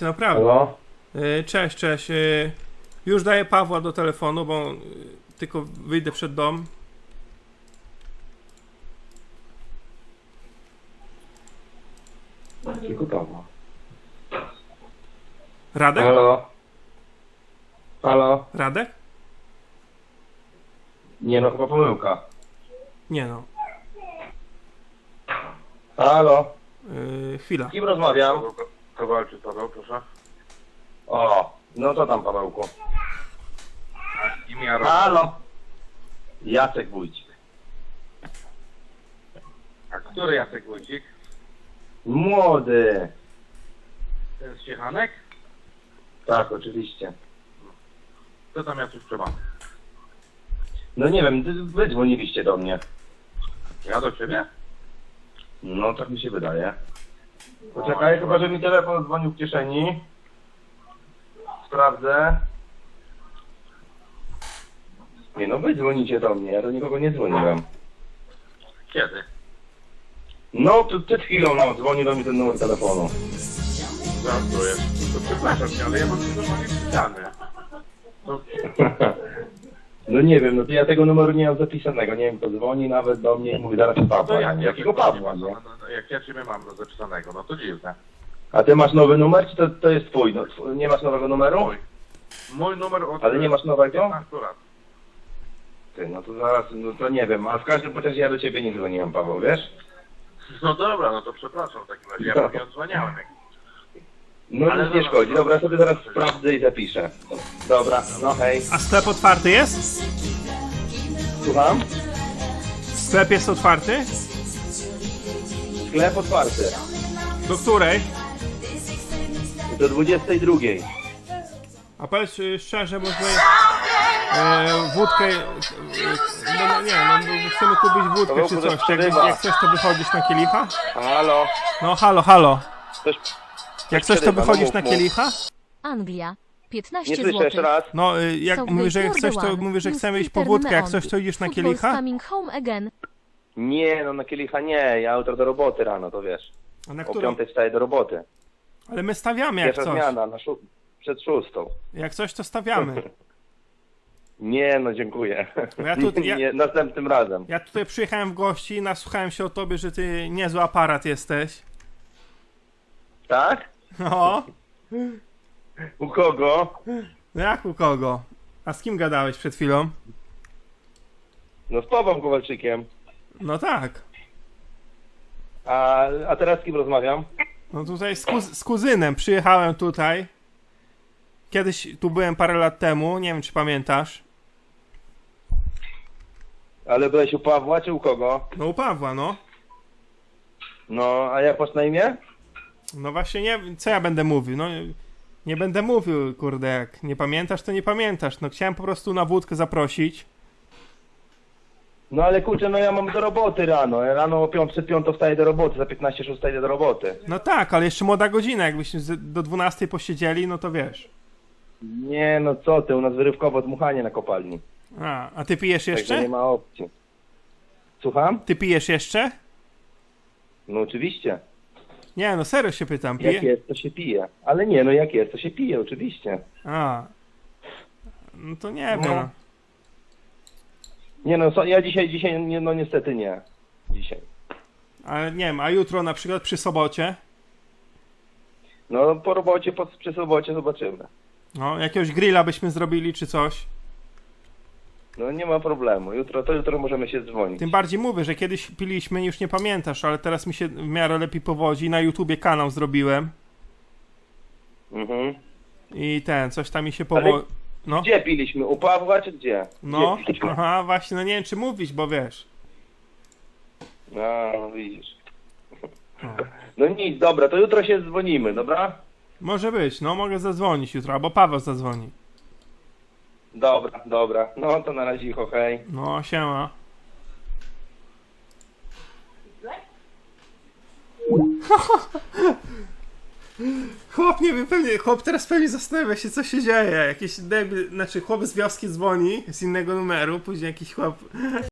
Naprawdę. Halo? Y, Cześć, cześć. y, Już daję Pawła do telefonu, bo y, tylko wyjdę przed dom. Tylko Pawła. Radek? Halo? Halo? Radek? Nie no, chyba pomyłka. Nie no. Halo? Y, chwila. Z kim rozmawiam? Kowalczyk Paweł, proszę. O, no co tam Pawełku? Imię Ro- Halo? Jacek Wójcik. A który Jacek Wójcik? Młody. Ten z Ciechanek? Tak, oczywiście. Co tam Jacuś trzeba? No nie wiem, wy- wy dzwoniliście do mnie. Ja do ciebie? No, tak mi się wydaje. Poczekaj, chyba że mi telefon dzwonił w kieszeni. Sprawdzę. Nie no, wy dzwonicie do mnie, ja do nikogo nie dzwoniłem. Kiedy? No, to przed chwilą no, dzwoni do mnie ten numer telefonu. Żartuję. To przepraszam cię, ale ja mam normalnie wpisane. To, No nie wiem, no to ja tego numeru nie mam zapisanego. Nie wiem, kto dzwoni nawet do mnie i mówi zaraz Pawła. to jak? Jakiego Pawła, no, nie? no, no, Jak ja ciebie mam no, zapisanego, no to dziwne. A ty masz nowy numer, czy to, to jest twój? No, tw- nie masz nowego numeru? Mój. Mój numer od Ale nie masz nowego? 15 lat. Ty, no to zaraz, no to nie wiem, a w każdym razie ja do ciebie nie dzwoniłem, Paweł, wiesz? No dobra, no to przepraszam w takim razie. Ja pewnie odzwaniałem. jak- No Ale nic nie dobra, szkodzi, dobra. dobra, sobie zaraz sprawdzę i zapiszę. Dobra, no hej. A sklep otwarty jest? Słucham? Sklep jest otwarty? Sklep otwarty. Do której? Do 22. A powiedz y, szczerze, może e, wódkę. e, No, no nie, no bo chcemy kupić wódkę czy coś. Jak, jak coś to wychodzisz na kielicha? Halo? No halo, halo. Jak coś to przerywa, wychodzisz na mów. kielicha? Anglia. 15 Nie słyszę zł. jeszcze raz. No y, jak Subway mówisz, że jak coś to Bordeaux, mówisz, że chcemy iść po wódkę, jak Neon. coś to idziesz na kielicha? coming home again. Nie, no na kielicha nie, ja jutro do roboty rano, to wiesz. A na O którą? piątej wstaję do roboty. Ale my stawiamy jak Pierwsza coś. zmiana, na szó- przed szóstą. Jak coś to stawiamy. Nie, no dziękuję. No ja tu- ja- nie, następnym razem. Ja tutaj przyjechałem w gości i nasłuchałem się o tobie, że ty niezły aparat jesteś. Tak? No, U kogo? no jak u kogo? A z kim gadałeś przed chwilą? No z Pawłem Kowalczykiem. No tak. A, a teraz z kim rozmawiam? No tutaj z, kuz- z kuzynem przyjechałem tutaj. Kiedyś tu byłem parę lat temu, nie wiem czy pamiętasz. Ale byłeś u Pawła czy u kogo? No u Pawła, no. No, a jak masz na imię? No właśnie nie co ja będę mówił, no nie będę mówił, kurde, jak nie pamiętasz, to nie pamiętasz. No chciałem po prostu na wódkę zaprosić. No ale kurczę, no ja mam do roboty rano. Ja Rano o piąt, przed piątą wstaję do roboty, za 15 szósta idę do roboty. No tak, ale jeszcze młoda godzina, jakbyśmy z- do 12 posiedzieli, no to wiesz. Nie, no co ty, u nas wyrywkowo dmuchanie na kopalni. A, a ty pijesz Także jeszcze? nie ma opcji. Słucham? Ty pijesz jeszcze? No oczywiście. Nie, no serio się pytam, Jak pije? jest, to się pije. Ale nie, no jak jest, to się pije, oczywiście. A. No to nie No. wiem. No. Nie no, so, ja dzisiaj, dzisiaj, nie, no niestety nie. Dzisiaj. Ale nie wiem, a jutro na przykład przy sobocie? No po robocie, po, przy sobocie zobaczymy. No, jakiegoś grilla byśmy zrobili czy coś. No nie ma problemu. Jutro, to jutro możemy się dzwonić. Tym bardziej mówię, że kiedyś piliśmy, już nie pamiętasz, ale teraz mi się w miarę lepiej powodzi. Na YouTubie kanał zrobiłem Mhm. i ten, coś tam mi się Ale powodzi. No, Gdzie piliśmy? U Pawła czy gdzie? no, Gdzie piliśmy? aha, właśnie, no nie wiem czy mówić, bo wiesz. A, no widzisz. No. No nic, dobra, to jutro się dzwonimy, dobra? Może być, no mogę zadzwonić jutro, albo Paweł zadzwoni. Dobra, dobra. No to na razie, hej. No, siema. Chłop nie wiem, pewnie, chłop teraz pewnie zastanawia się, co się dzieje. Jakiś debil, znaczy chłop z wioski dzwoni z innego numeru, później jakiś chłop